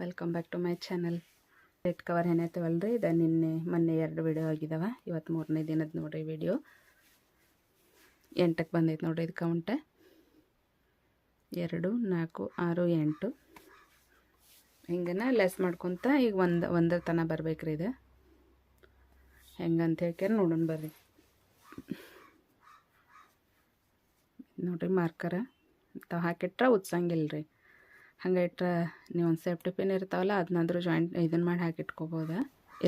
Welcome back to my channel red cover ಏನೈತವಲ್ರಿ ಇದು ನಿನ್ನೆ, ಮೊನ್ನೆ ಎರಡು ವಿಡಿಯೋ ಆಗಿದಾವೆ. ಇವತ್ತು ಮೂರನೇ ದಿನದ ನೋಡ್ರಿ ವಿಡಿಯೋ ಎಂಟಕ್ಕೆ ಬಂದೈತೆ ನೋಡ್ರಿ ಇದು ಕೌಂಟ ಎರಡು, ನಾಲ್ಕು, ಆರು, ಎಂಟು. ಹಿಂಗನ ಲೆಸ್ ಮಾಡ್ಕೊತ ಈಗ ಒಂದು, ಒಂದರ ತನಕ ಬರ್ಬೇಕ್ರಿ ಇದು. ಹೆಂಗಂತ ಹೇಳ್ಕ್ಯಾರ ನೋಡೋಣ ಬರ್ರಿ. ನೋಡ್ರಿ ಮಾರ್ಕರ ತಾವು ಹಾಕಿಟ್ರೆ ಉತ್ಸಂಗಿಲ್ಲ ರೀ ಹಂಗೆ ಇಟ್ರೆ ನೀವು ಒಂದು ಸೇಫ್ಟಿ ಪಿನ್ ಇರ್ತಾವಲ್ಲ ಅದನ್ನಾದರೂ ಜಾಯಿಂಟ್ ಇದನ್ನು ಮಾಡಿ ಹಾಕಿಟ್ಕೋಬೋದು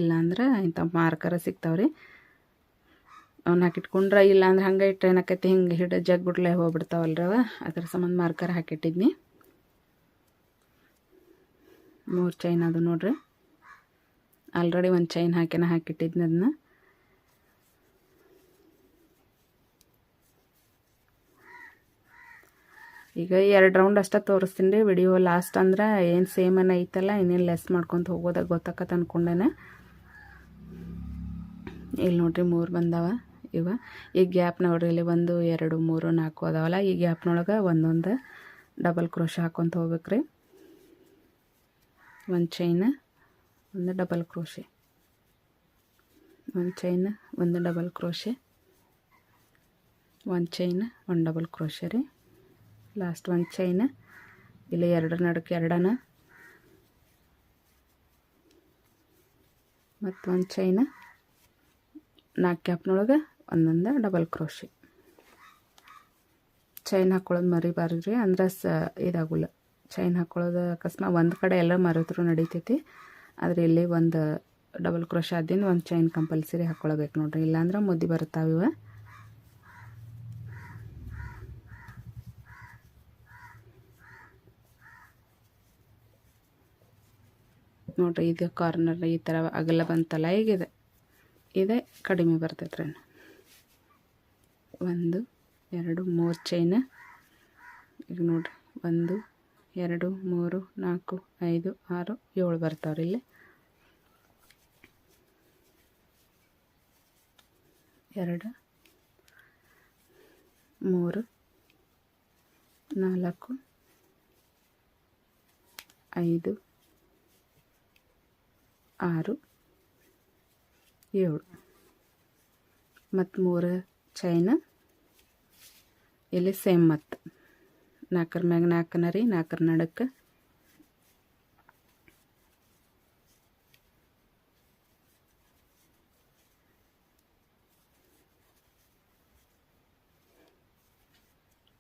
ಇಲ್ಲಾಂದ್ರೆ ಇಂಥ ಮಾರ್ಕರ ಸಿಗ್ತಾವ್ರಿ. ಅವ್ನು ಹಾಕಿಟ್ಕೊಂಡ್ರೆ ಇಲ್ಲಾಂದ್ರೆ ಹಂಗೆ ಇಟ್ಟರೆ ಏನಾಕೈತಿ, ಹಿಂಗೆ ಹಿಡ ಜಗ್ಗುಡ್ಲೆ ಹೋಗ್ಬಿಡ್ತಾವಲ್ರವ ಅದ್ರ ಸಂಬಂಧ ಮಾರ್ಕರ್ ಹಾಕಿಟ್ಟಿದ್ನಿ ಮೂರು ಚೈನ್ ಅದು ನೋಡ್ರಿ. ಆಲ್ರೆಡಿ ಒಂದು ಚೈನ್ ಹಾಕಿನ ಹಾಕಿಟ್ಟಿದ್ನಿ ಅದನ್ನ ಈಗ ಎರಡು ರೌಂಡ್ ಅಷ್ಟೇ ತೋರಿಸ್ತೀನಿ ರೀ. ವಿಡಿಯೋ ಲಾಸ್ಟ್ ಅಂದ್ರೆ ಏನು ಸೇಮ್ ಅನ್ನ ಐತಲ್ಲ, ಇನ್ನೇನು ಲೆಸ್ ಮಾಡ್ಕೊತ ಹೋಗೋದಾಗ ಗೊತ್ತಾಕತ್ತೆ ಅಂದ್ಕೊಂಡೇನೆ ಇಲ್ಲಿ ನೋಡ್ರಿ ಮೂರು ಬಂದಾವ ಇವ. ಈ ಗ್ಯಾಪ್ ನೋಡ್ರಿ, ಇಲ್ಲಿ ಒಂದು, ಎರಡು, ಮೂರು, ನಾಲ್ಕು ಅದಾವಲ್ಲ, ಈ ಗ್ಯಾಪ್ನೊಳಗೆ ಒಂದೊಂದು ಡಬಲ್ ಕ್ರೋಶ ಹಾಕ್ಕೊಂತ ಹೋಗ್ಬೇಕ್ರಿ. ಒಂದು ಚೈನ್ ಒಂದು ಡಬಲ್ ಕ್ರೋಶೆ ಒಂದು ಚೈನ್ ಒಂದು ಡಬಲ್ ಕ್ರೋಶೆ ಒಂದು ಚೈನ್ ಒಂದು ಡಬಲ್ ಕ್ರೋಶೆ ರೀ. ಲಾಸ್ಟ್ ಒಂದು ಚೈನ್ ಇಲ್ಲಿ ಎರಡರ ನಡಕ್ಕೆ ಎರಡನ. ಮತ್ತೊಂದು ಚೈನ್ ನಾಲ್ಕು ಕ್ಯಾಪ್ನೊಳಗೆ ಒಂದೊಂದು ಡಬಲ್ ಕ್ರೋಶಿ ಚೈನ್ ಹಾಕ್ಕೊಳ್ಳೋದು ಮರಿಬಾರ್ದ್ರಿ ಅಂದ್ರೆ ಸ ಇದಾಗುಲ್ಲ. ಚೈನ್ ಹಾಕ್ಕೊಳ್ಳೋದು ಅಕಸ್ಮಾತ್ ಒಂದು ಕಡೆ ಎಲ್ಲ ಮರಿದ್ರು ನಡೀತೈತಿ. ಆದರೆ ಇಲ್ಲಿ ಒಂದು ಡಬಲ್ ಕ್ರೋಶ ಆದಿಂದ ಒಂದು ಚೈನ್ ಕಂಪಲ್ಸರಿ ಹಾಕ್ಕೊಳ್ಬೇಕು ನೋಡ್ರಿ. ಇಲ್ಲಾಂದ್ರೆ ಮುದ್ದೆ ಬರ್ತಾವಿವ ನೋಡ್ರಿ ಇದು ಕಾರ್ನರ್ ಈ ಥರ ಅಗಲ ಬಂತಲ್ಲ, ಹೇಗಿದೆ? ಇದೆ, ಕಡಿಮೆ ಬರ್ತೈತೆ ರೀ ಒಂದು, ಎರಡು, ಮೂರು ಚೈನ್ ಈಗ ನೋಡಿರಿ, ಒಂದು, ಎರಡು, ಮೂರು, ನಾಲ್ಕು, ಐದು, ಆರು, ಏಳು ಬರ್ತಾವ್ರಿ ಇಲ್ಲಿ. ಎರಡು, ಮೂರು, ನಾಲ್ಕು, ಐದು ಆರು, ಏಳು. ಮತ್ತು ಮೂರು ಚೈನ್ ಇಲ್ಲಿ ಸೇಮ್ ಮತ್ತು. ನಾಲ್ಕರ ಮ್ಯಾಗ ನಾಲ್ಕನ ರೀ, ನಾಲ್ಕರ ನಡಕ್ಕೆ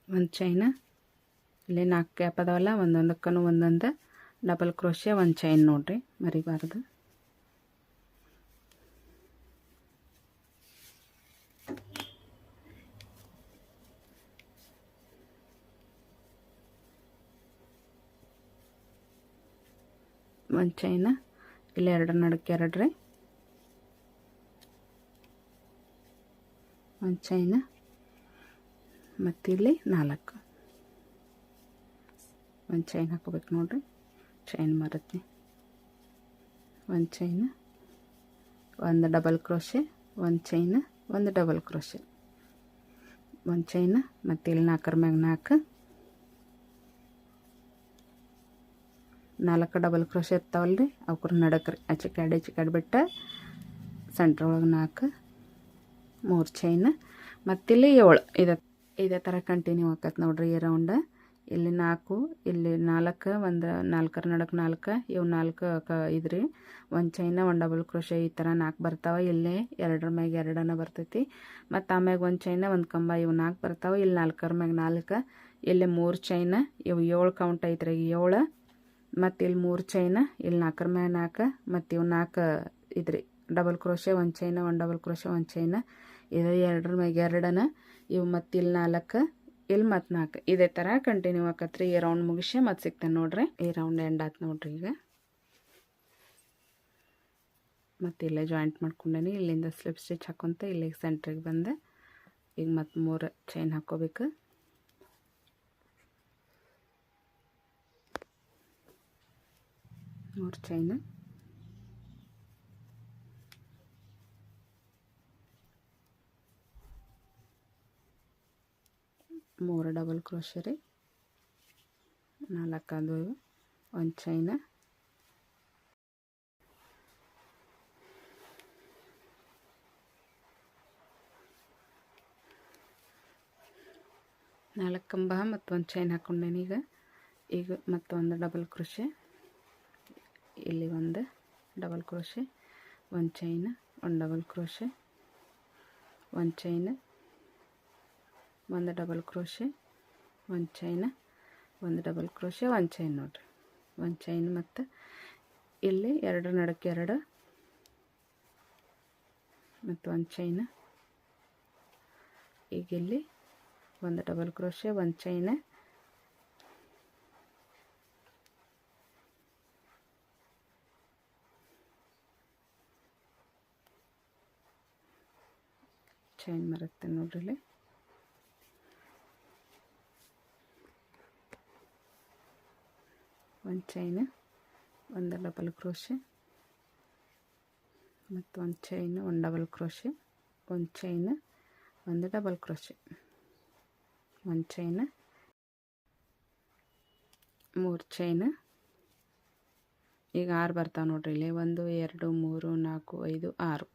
ಒಂದು ಚೈನ, ಇಲ್ಲಿ ನಾಲ್ಕು ಕ್ಯಾಪ್ ಅದಾವಲ್ಲ ಒಂದೊಂದಕ್ಕೂ ಒಂದೊಂದು. ಡಬಲ್ ಕ್ರೋಶೆ ಒಂದು ಚೈನ್ ನೋಡಿರಿ, ಮರಿಬಾರ್ದು. ಒಂದು ಚೈನ ಇಲ್ಲಿ ಎರಡು ನಡಕ್ಕೆ ಎರಡು ರೀ. ಒಂದು ಚೈನ ಮತ್ತಿಲ್ಲಿ ನಾಲ್ಕು. ಒಂದು ಚೈನ್ ಹಾಕೋಬೇಕು ನೋಡ್ರಿ. ಚೈನ್ ಮರತ್ನಿ. ಒಂದು ಚೈನ್ ಒಂದು ಡಬಲ್ ಕ್ರೋಶೆ ಒಂದು ಚೈನ್ ಒಂದು ಡಬಲ್ ಕ್ರೋಶೆ ಒಂದು ಚೈನ್ ಮತ್ತು ಇಲ್ಲಿ ನಾಲ್ಕರ ಮ್ಯಾಗ ನಾಲ್ಕು ನಾಲ್ಕು ಡಬಲ್ ಕ್ರೋಶೆ ಇರ್ತಾವಲ್ಲ ರೀ ಅವ್ರ ನಡಕ್ರಿ. ಆಚೆ ಕಡೆ, ಈಚೆ ಕಡೆ ಬಿಟ್ಟು ಸೆಂಟ್ರ್ ಒಳಗೆ ನಾಲ್ಕು, ಮೂರು ಚೈನ್ ಮತ್ತಿಲ್ಲಿ ಏಳು. ಇದೇ ಇದೇ ಥರ ಕಂಟಿನ್ಯೂ ಆಕತ್ತೆ ನೋಡ್ರಿ ಈ ರೌಂಡ ಇಲ್ಲಿ ನಾಲ್ಕು ಇಲ್ಲಿ ನಾಲ್ಕು, ಒಂದು ನಾಲ್ಕರ ನಡಕ್ಕೆ ನಾಲ್ಕು, ಇವು ನಾಲ್ಕು ಕ ಇದ್ರಿ. ಒಂದು ಚೈನ ಒಂದು ಡಬಲ್ ಕ್ರೋಶೆ ಈ ಥರ ನಾಲ್ಕು ಬರ್ತಾವೆ. ಇಲ್ಲೇ ಎರಡರ ಮ್ಯಾಗ ಎರಡನ ಬರ್ತೈತಿ. ಮತ್ತು ಆಮ್ಯಾಗ ಒಂದು ಚೈನ ಒಂದು ಕಂಬ, ಇವು ನಾಲ್ಕು ಬರ್ತಾವೆ. ಇಲ್ಲಿ ನಾಲ್ಕರ ಮ್ಯಾಗ ನಾಲ್ಕು, ಇಲ್ಲಿ ಮೂರು ಚೈನ ಇವು ಏಳು ಕೌಂಟ್ ಐತ್ರಿ. ಏಳು ಮತ್ತು ಇಲ್ಲಿ ಮೂರು ಚೈನ ಇಲ್ಲಿ ನಾಲ್ಕರ ಮ್ಯಾಗ ನಾಲ್ಕು ಮತ್ತು ಇವು ನಾಲ್ಕು ಇದ್ರಿ. ಡಬಲ್ ಕ್ರೋಶೆ ಒಂದು ಚೈನ ಒಂದು ಡಬಲ್ ಕ್ರೋಶೆ ಒಂದು ಚೈನ ಇದು ಎರಡರ ಮ್ಯಾಗ ಎರಡನ, ಇವು ಮತ್ತು ಇಲ್ಲಿ ನಾಲ್ಕು ಇಲ್ಲಿ ಮತ್ತು ನಾಲ್ಕು ಇದೇ ಥರ ಕಂಟಿನ್ಯೂ ಆಕತ್ರಿ ಈ ರೌಂಡ್ ಮುಗಿಸಿ ಮತ್ತು ಸಿಗ್ತೇನೆ ನೋಡ್ರಿ. ಈ ರೌಂಡ್ ಎಂಡ್ ಆಯ್ತು ನೋಡ್ರಿ ಈಗ. ಮತ್ತು ಇಲ್ಲೇ ಜಾಯಿಂಟ್ ಮಾಡ್ಕೊಂಡೇನಿ, ಇಲ್ಲಿಂದ ಸ್ಲಿಪ್ ಸ್ಟಿಚ್ ಹಾಕೊತ ಇಲ್ಲಿಗೆ ಸೆಂಟ್ರಿಗೆ ಬಂದೆ, ಈಗ ಮತ್ತು ಮೂರು ಚೈನ್ ಹಾಕ್ಕೋಬೇಕು ಮೂರು ಚೈನು ಮೂರು ಡಬಲ್ ಕ್ರೋಷರಿ ನಾಲ್ಕು ಅದು ಒಂದು ಚೈನ ನಾಲ್ಕು ಕಂಬ ಮತ್ತೊಂದು ಚೈನ್ ಹಾಕೊಂಡೇನೀಗ ಈಗ. ಮತ್ತೊಂದು ಡಬಲ್ ಕ್ರೋಶೆ ಇಲ್ಲಿ ಒಂದು ಡಬಲ್ ಕ್ರೋಶೆ, ಒಂದು ಚೈನ್, ಒಂದು ಡಬಲ್ ಕ್ರೋಶೆ, ಒಂದು ಚೈನ್, ಒಂದು ಡಬಲ್ ಕ್ರೋಶೆ, ಒಂದು ಚೈನ್, ಒಂದು ಡಬಲ್ ಕ್ರೋಶೆ, ಒಂದು ಚೈನ್ ನೋಡಿರಿ. ಒಂದು ಚೈನ್ ಮತ್ತು ಇಲ್ಲಿ ಎರಡು ನಡಕ್ಕೆ ಎರಡು, ಮತ್ತು ಒಂದು ಚೈನ್. ಈಗ ಇಲ್ಲಿ ಒಂದು ಡಬಲ್ ಕ್ರೋಶೆ, ಒಂದು ಚೈನ್ ಚೈನ್ ಬರುತ್ತೆ ನೋಡ್ರಿಲ್ಲಿ ಒಂದು ಚೈನ್ ಒಂದು ಡಬಲ್ ಕ್ರೋಶೆ ಮತ್ತು ಒಂದು ಚೈನ್ ಒಂದು ಡಬಲ್ ಕ್ರೋಶೆ ಒಂದು ಚೈನ್ ಒಂದು ಡಬಲ್ ಕ್ರೋಶೆ ಒಂದು ಚೈನ್ ಮೂರು ಚೈನ್ ಈಗ ಆರು ಬರ್ತಾವೆ ನೋಡ್ರಿ. ಇಲ್ಲಿ ಒಂದು, ಎರಡು, ಮೂರು, ನಾಲ್ಕು, ಐದು, ಆರು.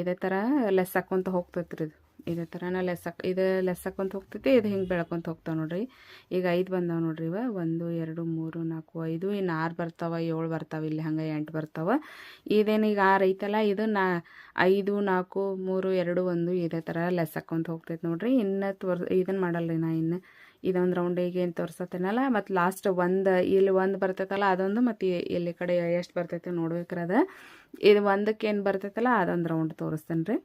ಇದೇ ಥರ ಲೆಸ್ ಹಾಕ್ಕೊಂತ ಹೋಗ್ತೈತೆ ರೀ ಇದು. ಇದೇ ಥರನ ಲೆಸ್ ಹಾಕ್ ಇದು ಲೆಸ್ ಹಾಕ್ಕೊಂತ ಹೋಗ್ತೈತಿ, ಇದು ಹಿಂಗೆ ಬೆಳ್ಕೊಂತ ಹೋಗ್ತಾವೆ ನೋಡ್ರಿ. ಈಗ ಐದು ಬಂದಾವೆ ನೋಡ್ರಿ ಇವ. ಒಂದು, ಎರಡು, ಮೂರು, ನಾಲ್ಕು, ಐದು ಇನ್ನು ಆರು ಬರ್ತಾವೆ, ಏಳು ಬರ್ತಾವೆ, ಇಲ್ಲಿ ಹಂಗೆ ಎಂಟು ಬರ್ತಾವೆ. ಇದೇನು ಈಗ ಆರು ಐತಲ್ಲ, ಇದು ನಾ ಐದು, ನಾಲ್ಕು, ಮೂರು, ಎರಡು, ಒಂದು, ಇದೇ ಥರ ಲೆಸ್ ಹಾಕ್ಕೊಂತ ಹೋಗ್ತೈತೆ ನೋಡ್ರಿ. ಇನ್ನು ತೋರ್ ಇದನ್ನು ಮಾಡಲ್ರಿ ನಾ ಇನ್ನು. ಇದೊಂದು ರೌಂಡಿಗೆ ಏನು ತೋರಿಸತ್ತೇನಲ್ಲ? ಮತ್ತು ಲಾಸ್ಟ್ ಒಂದು, ಇಲ್ಲಿ ಒಂದು ಬರ್ತೈತಲ್ಲ ಅದೊಂದು, ಮತ್ತು ಇಲ್ಲಿ ಕಡೆ ಎಷ್ಟು ಬರ್ತೈತೆ ನೋಡ್ಬೇಕ್ರೆ ಅದು. ಇದು ಒಂದಕ್ಕೆ ಏನು ಬರ್ತೈತಲ್ಲ ಅದೊಂದು ರೌಂಡ್ ತೋರಿಸ್ತೇನೆ ರೀ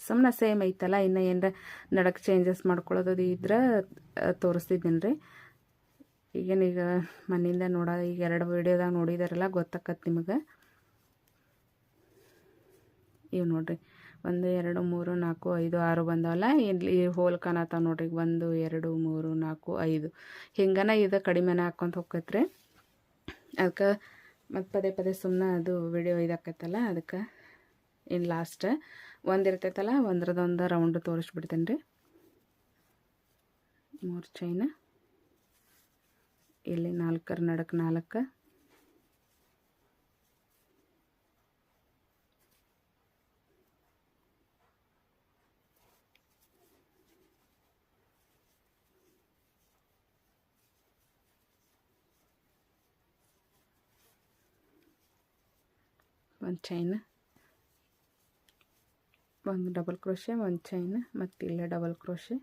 ಸುಮ್ಮನೆ ಸೇಮ್ ಐತಲ್ಲ, ಇನ್ನು ಏನರ ನಡಕ್ಕೆ ಚೇಂಜಸ್ ಮಾಡ್ಕೊಳ್ಳೋದು ಇದ್ರೆ ತೋರಿಸ್ತಿದ್ದೀನಿ ರೀ ಈಗೇನೀಗ ಮನೆಯಿಂದ ನೋಡ, ಈಗ ಎರಡು ವೀಡಿಯೋದಾಗ ನೋಡಿದಾರಲ್ಲ ಗೊತ್ತಾಕತ್ತೆ ನಿಮಗೆ. ಇವು ನೋಡ್ರಿ. ಒಂದು, ಎರಡು, ಮೂರು, ನಾಲ್ಕು, ಐದು, ಆರು ಬಂದವಲ್ಲ? ಇಲ್ಲಿ ಹೋಲ್ ಕಾಣತ್ತಾವ ನೋಡ್ರಿ, ಒಂದು, ಎರಡು, ಮೂರು, ನಾಲ್ಕು, ಐದು. ಹಿಂಗನ ಇದು ಕಡಿಮೆನ ಹಾಕ್ಕೊಂತ ಹೋಗ್ತೈತ್ರಿ ಅದಕ್ಕೆ ಮತ್ತು ಪದೇ ಪದೇ ಸುಮ್ಮನೆ ಅದು ವಿಡಿಯೋ ಇದಾಕೈತಲ್ಲ ಅದಕ್ಕೆ ಇನ್ನು ಲಾಸ್ಟ್ ಒಂದು ಇರ್ತೈತಲ್ಲ, ಒಂದ್ರದೊಂದು ರೌಂಡ್ ತೋರಿಸ್ಬಿಡ್ತೇನೆ ರೀ ಮೂರು ಚೈನ ಇಲ್ಲಿ ನಾಲ್ಕರ ನಡಕ್ಕೆ ನಾಲ್ಕು. ಒಂದು ಚೈನ್ ಒಂದು ಡಬಲ್ ಕ್ರೋಶೆ ಒಂದು ಚೈನ್ ಮತ್ತು ಇಲ್ಲೇ ಡಬಲ್ ಕ್ರೋಶೆ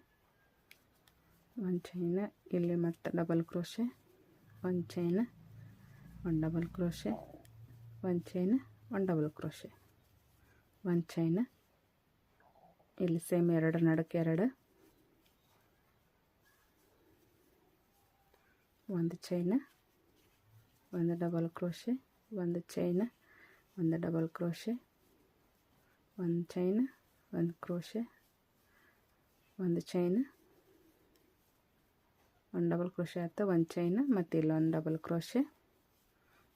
ಒಂದು ಚೈನ್ ಇಲ್ಲಿ ಮತ್ತು ಡಬಲ್ ಕ್ರೋಶೆ ಒಂದು ಚೈನ್ ಒಂದು ಡಬಲ್ ಕ್ರೋಶೆ ಒಂದು ಚೈನ್ ಒಂದು ಡಬಲ್ ಕ್ರೋಶೆ ಒಂದು ಚೈನ್ ಇಲ್ಲಿ ಸೇಮ್ ಎರಡು, ನಡಕ್ಕೆ ಎರಡು. ಒಂದು ಚೈನ್ ಒಂದು ಡಬಲ್ ಕ್ರೋಶೆ ಒಂದು ಚೈನ್ ಒಂದು ಡಬಲ್ ಕ್ರೋಶೆ, ಒಂದು ಚೈನ್, ಒಂದು ಕ್ರೋಶೆ, ಒಂದು ಚೈನ್, ಒಂದು ಡಬಲ್ ಕ್ರೋಶೆ ಆಯ್ತು, ಒಂದು ಚೈನ್, ಮತ್ತು ಇಲ್ಲೊಂದು ಡಬಲ್ ಕ್ರೋಶೆ,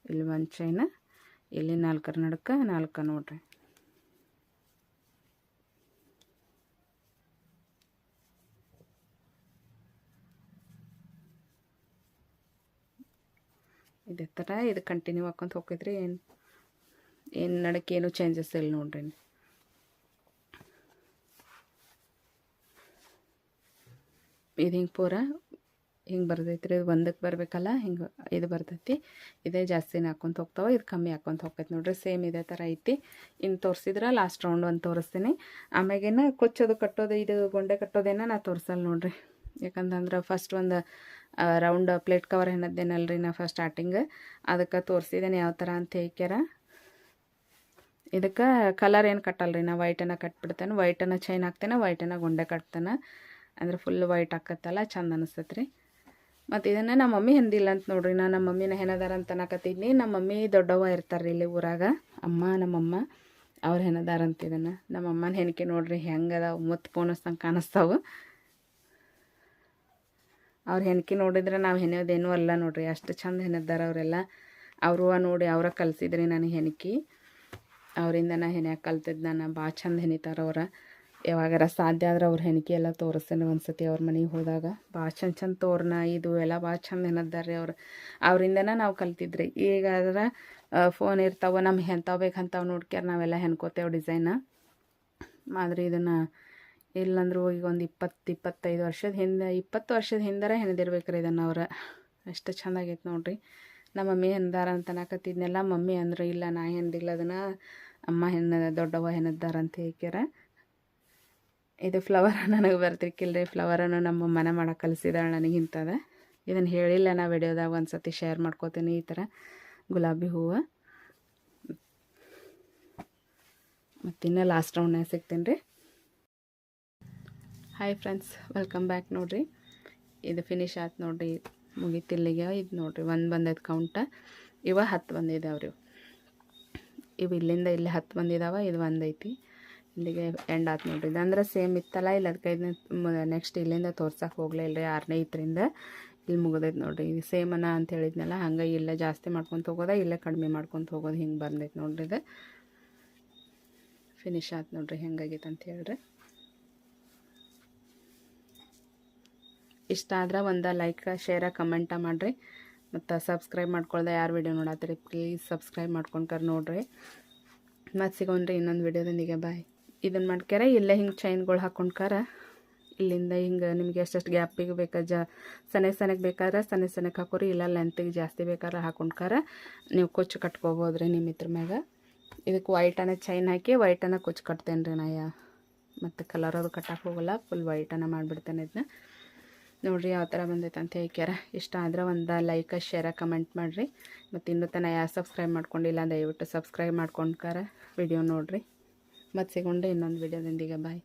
ಇಲ್ಲಿ ಒಂದು ಚೈನ್, ಇಲ್ಲಿ ನಾಲ್ಕರ ನಡುಕ, ನಾಲ್ಕು ನೋಡ್ರಿ. ಇದೇ ಥರ ಇದು ಕಂಟಿನ್ಯೂ ಹಾಕ್ಕೊಂತ ಹೋಗಿದ್ರಿ ಏನು? ಏನು ನಡಕ್ಕೆ ಏನು ಚೇಂಜಸ್ ಇಲ್ಲ ನೋಡ್ರಿ ಇದು ಹಿಂಗೆ ಪೂರ ಹಿಂಗೆ ಬರ್ತೈತಿ ರೀ ಒಂದಕ್ಕೆ ಬರಬೇಕಲ್ಲ, ಹಿಂಗೆ ಇದು ಬರ್ತೈತಿ. ಇದೇ ಜಾಸ್ತಿನೇ ಹಾಕ್ಕೊಂತ ಹೋಗ್ತಾವೆ, ಇದು ಕಮ್ಮಿ ಹಾಕ್ಕೊಂತ ಹೋಗ್ತೈತಿ ನೋಡ್ರಿ ಸೇಮ್ ಇದೇ ಥರ ಐತಿ. ಇನ್ನು ತೋರಿಸಿದ್ರೆ ಲಾಸ್ಟ್ ರೌಂಡ್ ಒಂದು ತೋರಿಸ್ತೀನಿ. ಆಮ್ಯಾಗೇನ ಕೊಚ್ಚೋದು ಕಟ್ಟೋದು, ಇದು ಗೊಂಡೆ ಕಟ್ಟೋದೇನ ನಾ ತೋರಿಸಲ್ಲ ನೋಡ್ರಿ. ಯಾಕಂತಂದ್ರೆ ಫಸ್ಟ್ ಒಂದು ರೌಂಡ್ ಪ್ಲೇಟ್ ಕವರ್ ಏನದ್ದೇನಲ್ರಿ ನಾ ಫಸ್ಟ್ ಸ್ಟಾರ್ಟಿಂಗ್ ಅದಕ್ಕೆ ತೋರಿಸಿದ್ದೇನೆ ಯಾವ ಥರ ಅಂತ ಹೇಳ್ಕ್ಯಾರ. ಇದಕ್ಕೆ ಕಲರ್ ಏನು ಕಟ್ಟಲ್ರಿ? ನಾ ವೈಟನ್ನು ಕಟ್ಬಿಡ್ತೇನೆ. ವೈಟನ್ನು ಚೈನ್ ಹಾಕ್ತೇನೆ. ವೈಟನ್ನು ಗೊಂಡೆ ಕಟ್ತೇನೆ. ಅಂದ್ರೆ ಫುಲ್ ವೈಟ್ ಹಾಕತ್ತಲ್ಲ, ಚಂದ ಅನಿಸ್ತೈತೆ ರೀ ಮತ್ತು ಇದನ್ನು ನಮ್ಮ ಮಮ್ಮಿ ಹೆಂದಿಲ್ಲ ಅಂತ ನೋಡ್ರಿ. ನಾನು ನಮ್ಮ ಮಮ್ಮಿನ ಹೆನದಾರ ಅಂತ ಅನ್ನಕತ್ತಿದ್ನಿ. ನಮ್ಮ ಮಮ್ಮಿ ದೊಡ್ಡವ್ವ ಇರ್ತಾರೆ ಇಲ್ಲಿ ಊರಾಗ. ಅಮ್ಮ, ನಮ್ಮಮ್ಮ, ಅವ್ರು ಹೆನದಾರ ಅಂತ ಇದನ್ನು. ನಮ್ಮ ಅಮ್ಮನ ಹೆಣಿಕೆ ನೋಡ್ರಿ ಹೆಂಗದ ಮುತ್ತು ಪೋಣಿಸ್ದಂಗೆ ಕಾಣಿಸ್ತಾವೆ. ಅವ್ರ ಹೆಣ್ಕೆ ನೋಡಿದ್ರೆ ನಾವು ಹೆನೆಯೋದೇನೂ ಅಲ್ಲ ನೋಡ್ರಿ. ಅಷ್ಟು ಚಂದ ಹೆನದಾರ ಅವರೆಲ್ಲ. ಅವರು ನೋಡಿ ಅವರ ಕಲಿಸಿದ್ರಿ ನನಗೆ ಹೆಣ್ಕಿ. ಅವರಿಂದ ನಾ ಹೆಣ್ಯಾಕೆ ಕಲ್ತಿದ್ದು ನಾನು ಭಾಳ ಚಂದ ಹೆಣಿತಾರೆ ಅವ್ರು. ಯಾವಾಗಾರ ಸಾಧ್ಯ ಆದ್ರೆ ಅವ್ರ ಹೆಣಿಕೆ ಎಲ್ಲ ತೋರಿಸ್ತೇನೆ ಒಂದು ಸತಿ ಅವ್ರ ಮನೆಗೆ ಹೋದಾಗ. ಭಾಳ ಚಂದ ಚಂದ ತೋರಣ ಇದು ಎಲ್ಲ ಭಾಳ ಚಂದ ಹೆಣದ್ದಾರೆ ಅವ್ರು. ಅವರಿಂದನೇ ನಾವು ಕಲ್ತಿದ್ರಿ. ಈಗ ಆದ್ರೆ ಫೋನ್ ಇರ್ತಾವೆ ನಮ್ಗೆ ಎಂಥವು ಬೇಕು ಅಂಥವು ನೋಡ್ಕ್ಯಾರ ನಾವೆಲ್ಲ ಹೆಣ್ಕೋತೇವೆ ಡಿಸೈನ ಆದ್ರೆ ಇದನ್ನು ಇಲ್ಲಂದ್ರೂ ಈಗ ಒಂದು ಇಪ್ಪತ್ತು, ಇಪ್ಪತ್ತೈದು ವರ್ಷದ ಹಿಂದೆ, ಇಪ್ಪತ್ತು ವರ್ಷದ ಹಿಂದರ ಹೆಣದಿರ್ಬೇಕ್ರಿ ಇದನ್ನು ಅವ್ರು. ಅಷ್ಟು ಚೆಂದಾಗೈತೆ ನೋಡ್ರಿ. ನಮ್ಮ ಮಮ್ಮಿ ಹೆಂದಾರ ಅಂತ ಅನ್ನಕತ್ತಿದ್ನೆಲ್ಲ ಮಮ್ಮಿ ಅಂದರು, ಇಲ್ಲ ನಾ ಹೆಂದಿಲ್ಲ ಅದನ್ನು ಅಮ್ಮ ಹೆಣ್ಣ ದೊಡ್ಡವ್ವ ಹೆಣದ್ದಾರ ಅಂತ ಹೇಳ್ಕ್ಯಾರ. ಇದು ಫ್ಲವರ್ ನನಗೆ ಬರ್ತಿರ್ಕಿಲ್ರಿ ಫ್ಲವರನ್ನು ನಮ್ಮ ಮನೆ ಮಾಡೋಕೆ ಕಲಿಸಿದಾಳೆ ನನಗೆ ಇಂಥದ. ಇದನ್ನು ಹೇಳಿಲ್ಲ ನಾ ವಿಡಿಯೋದಾಗ ಒಂದು ಸತಿ ಶೇರ್ ಮಾಡ್ಕೋತೀನಿ ಈ ಥರ ಗುಲಾಬಿ ಹೂವು. ಮತ್ತಿನ್ನು ಲಾಸ್ಟ್ ರೌಂಡ್ನಾಗ ಸಿಗ್ತೀನಿ ರೀ ಹಾಯ್ ಫ್ರೆಂಡ್ಸ್ ವೆಲ್ಕಮ್ ಬ್ಯಾಕ್ ನೋಡಿರಿ. ಇದು ಫಿನಿಶ್ ಆಯ್ತು ನೋಡಿರಿ ಮುಗಿತಿಲ್ಲಿಗೆ ಇದು ನೋಡಿರಿ, ಒಂದು ಬಂದೈತೆ ಕೌಂಟ ಇವ ಹತ್ತು ಬಂದಿದ್ದಾವೆ ರೀ ಇವು ಇಲ್ಲಿಂದ ಇಲ್ಲಿ ಹತ್ತು ಬಂದಿದ್ದಾವೆ ಇದು ಒಂದೈತಿ. ಇಲ್ಲಿಗೆ ಎಂಡ್ ಆಯ್ತು ನೋಡ್ರಿ. ಇದಂದ್ರೆ ಸೇಮ್ ಇತ್ತಲ್ಲ, ಇಲ್ಲಿ ಅದಕ್ಕೆ ನೆಕ್ಸ್ಟ್ ಇಲ್ಲಿಂದ ತೋರ್ಸಕ್ಕೆ ಹೋಗಲೇ ಇಲ್ಲ ರೀ ಆರನೇ ಇದ್ರಿಂದ ಇಲ್ಲಿ ಮುಗಿದೈತೆ ನೋಡ್ರಿ. ಇದು ಸೇಮ್ ಅನ್ನ ಅಂತ ಹೇಳಿದ್ನಲ್ಲ, ಹಂಗೆ ಇಲ್ಲೇ ಜಾಸ್ತಿ ಮಾಡ್ಕೊತ ಹೋಗೋದ, ಇಲ್ಲೇ ಕಡಿಮೆ ಮಾಡ್ಕೊತ ಹೋಗೋದು, ಹಿಂಗೆ ಬಂದೈತೆ ನೋಡ್ರಿ ಇದು. ಫಿನಿಶ್ ಆಯ್ತು ನೋಡ್ರಿ, ಹೆಂಗಾಗೈತೆ ಅಂತ ಹೇಳ್ರಿ. ಇಷ್ಟ ಆದ್ರೆ ಒಂದು ಲೈಕ್ ಶೇರ ಕಮೆಂಟ ಮಾಡಿರಿ. ಮತ್ತು ಸಬ್ಸ್ಕ್ರೈಬ್ ಮಾಡ್ಕೊಳ್ದೆ ಯಾರು ವಿಡಿಯೋ ನೋಡತ್ತೀರಿ ಪ್ಲೀಸ್ ಸಬ್ಸ್ಕ್ರೈಬ್ ಮಾಡ್ಕೊಂಡ್ಕರ್ ನೋಡ್ರಿ. ಮತ್ತು ಸಿಗೋನ್ರಿ ಇನ್ನೊಂದು ವೀಡಿಯೋದೊಂದಿಗೆ ಬಾಯ್ ಇದನ್ನು ಮಾಡ್ಕ್ಯಾರ ಇಲ್ಲೇ ಹಿಂಗೆ ಚೈನ್ಗಳು ಹಾಕ್ಕೊಂಡ್ಕಾರ ಇಲ್ಲಿಂದ ಹಿಂಗೆ ನಿಮ್ಗೆ ಎಷ್ಟೆಷ್ಟು ಗ್ಯಾಪಿಗೆ ಬೇಕಾ, ಜಾ ಸಣ್ಣ ಸಣ್ಣಗೆ ಬೇಕಾದ್ರೆ ಸಣ್ಣ ಸಣ್ಣಕ್ಕೆ ಹಾಕೋರಿ, ಇಲ್ಲ ಲೆಂತಿಗೆ ಜಾಸ್ತಿ ಬೇಕಾದ್ರೆ ಹಾಕೊಂಡ್ಕಾರ ನೀವು ಕೊಚ್ಚು ಕಟ್ಕೋಬೋದು ರೀ ನಿಮ್ಮ ಇದ್ರ ಮ್ಯಾಗ. ಇದಕ್ಕೆ ವೈಟನ್ನ ಚೈನ್ ಹಾಕಿ ವೈಟನ್ನ ಕೊಚ್ಚು ಕಟ್ತೇನೆ ರೀ ನಾ ಯಾ ಮತ್ತು ಕಲರ್ ಅದು ಕಟ್ಟಕ್ಕೆ ಹೋಗಲ್ಲ ಫುಲ್ ವೈಟನ್ನು ಮಾಡಿಬಿಡ್ತೇನೆ ಇದನ್ನ ನೋಡಿರಿ ಯಾವ ಥರ ಬಂದೈತೆ ಅಂತ ಹೇಳ್ಕ್ಯಾರ. ಇಷ್ಟ ಆದ್ರೆ ಒಂದು ಲೈಕ್ ಶೇರ ಕಮೆಂಟ್ ಮಾಡಿರಿ. ಮತ್ತು ಇನ್ನೂ ತನಕ ಯಾರು ಸಬ್ಸ್ಕ್ರೈಬ್ ಮಾಡ್ಕೊಂಡಿಲ್ಲ ದಯವಿಟ್ಟು ಸಬ್ಸ್ಕ್ರೈಬ್ ಮಾಡ್ಕೊಂಡ್ಕಾರ ವಿಡಿಯೋ ನೋಡಿರಿ. ಮತ್ತು ಸಿಗೊಂಡು ಇನ್ನೊಂದು ವಿಡಿಯೋದೊಂದಿಗೆ ಬಾಯ್